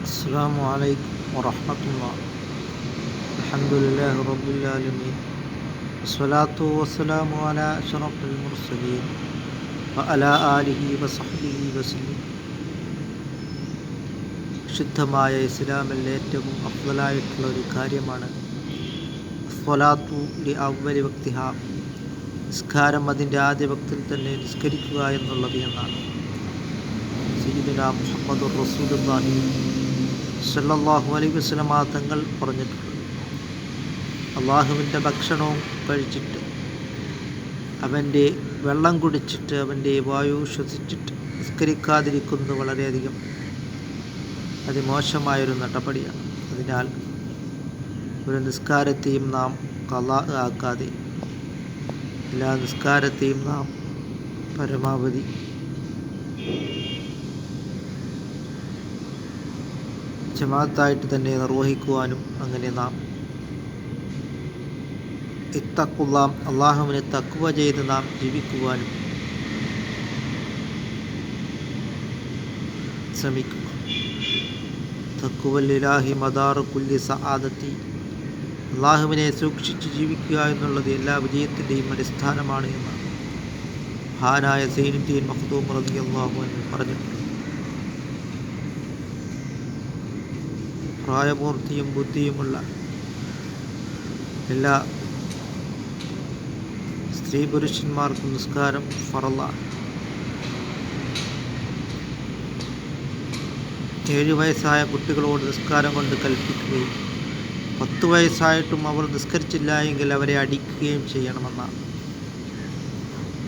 السلام عليكم ورحمة الله الحمد لله رب العالمين والصلاة والسلام على أشرف المرسلين وعلى آله وصحبه وسلم ശുദ്ധമായ ഇസ്ലാമിൽ ഏറ്റവും അഫ്ലായിട്ടുള്ള ഒരു കാര്യമാണ് സ്വലാത്തു ലി അവലി വ്യക്തിഹ നിസ്കാരം അതിൻ്റെ ആദ്യ ഭക്തിൽ തന്നെ നിസ്കരിക്കുക എന്നുള്ളത് എന്നാണ് സയ്യിദുന മുഹമ്മദ് റസൂലുള്ളാഹി സല്ലല്ലാഹു അലൈഹി വസല്ലമ തങ്ങൾ പറഞ്ഞിട്ടുണ്ട്. അള്ളാഹുവിന്റെ ഭക്ഷണവും കഴിച്ചിട്ട് അവന്റെ വെള്ളം കുടിച്ചിട്ട് അവന്റെ വായു ശ്വസിച്ചിട്ട് നിസ്കരിക്കാതിരിക്കുന്നത് വളരെയധികം അതിമോശമായൊരു നടപടിയാണ്. അതിനാൽ ഒരു നിസ്കാരത്തെയും നാം കല ആക്കാതെ എല്ലാ നിസ്കാരത്തെയും നാം പരമാവധി ജമാഅത്തായിട്ട് തന്നെ നിർവഹിക്കുവാനും അങ്ങനെ നാം ഇത്തക്കുള്ളാം അള്ളാഹുവിനെ തക്കുവ ചെയ്ത് നാം ജീവിക്കുവാനും ശ്രമിക്കുക തക്കുവല്ലിലാഹി മദാറു കുല്ലി സആദത്തി അള്ളാഹുവിനെ സൂക്ഷിച്ച് ജീവിക്കുക എന്നുള്ളത് എല്ലാ വിജയത്തിന്റെയും അടിസ്ഥാനമാണ് എന്ന് ഹാനായ സൈനുദ്ദീൻ മഖ്ദൂം റതി അള്ളാഹു എന്ന് പറഞ്ഞിട്ടുണ്ട്. പ്രായപൂർത്തിയും ബുദ്ധിയുമുള്ള എല്ലാ സ്ത്രീ പുരുഷന്മാർക്കും നിസ്കാരം ഫറലാണ് ഏഴ് വയസ്സായ കുട്ടികളോട് നിസ്കാരം കൊണ്ട് കൽപ്പിക്കുകയും പത്ത് വയസ്സായിട്ടും അവർ നിസ്കരിച്ചില്ല എങ്കിൽ അവരെ അടിക്കുകയും ചെയ്യണമെന്നാണ്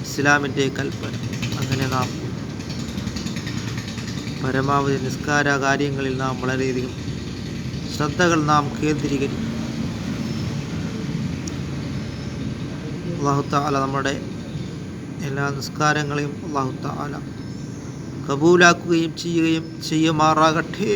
ഇസ്ലാമിന്റെ കൽപ്പന അങ്ങനെ നാം പരമാവധി നിസ്കാര കാര്യങ്ങളിൽ നാം വളരെയധികം ശ്രദ്ധകൾ നാം കേന്ദ്രീകരിക്കും. അള്ളാഹുത്താല നമ്മുടെ എല്ലാ നിസ്കാരങ്ങളെയും അള്ളാഹുത്താല കബൂലാക്കുകയും ചെയ്യുകയും ചെയ്യുമാറാകട്ടെ.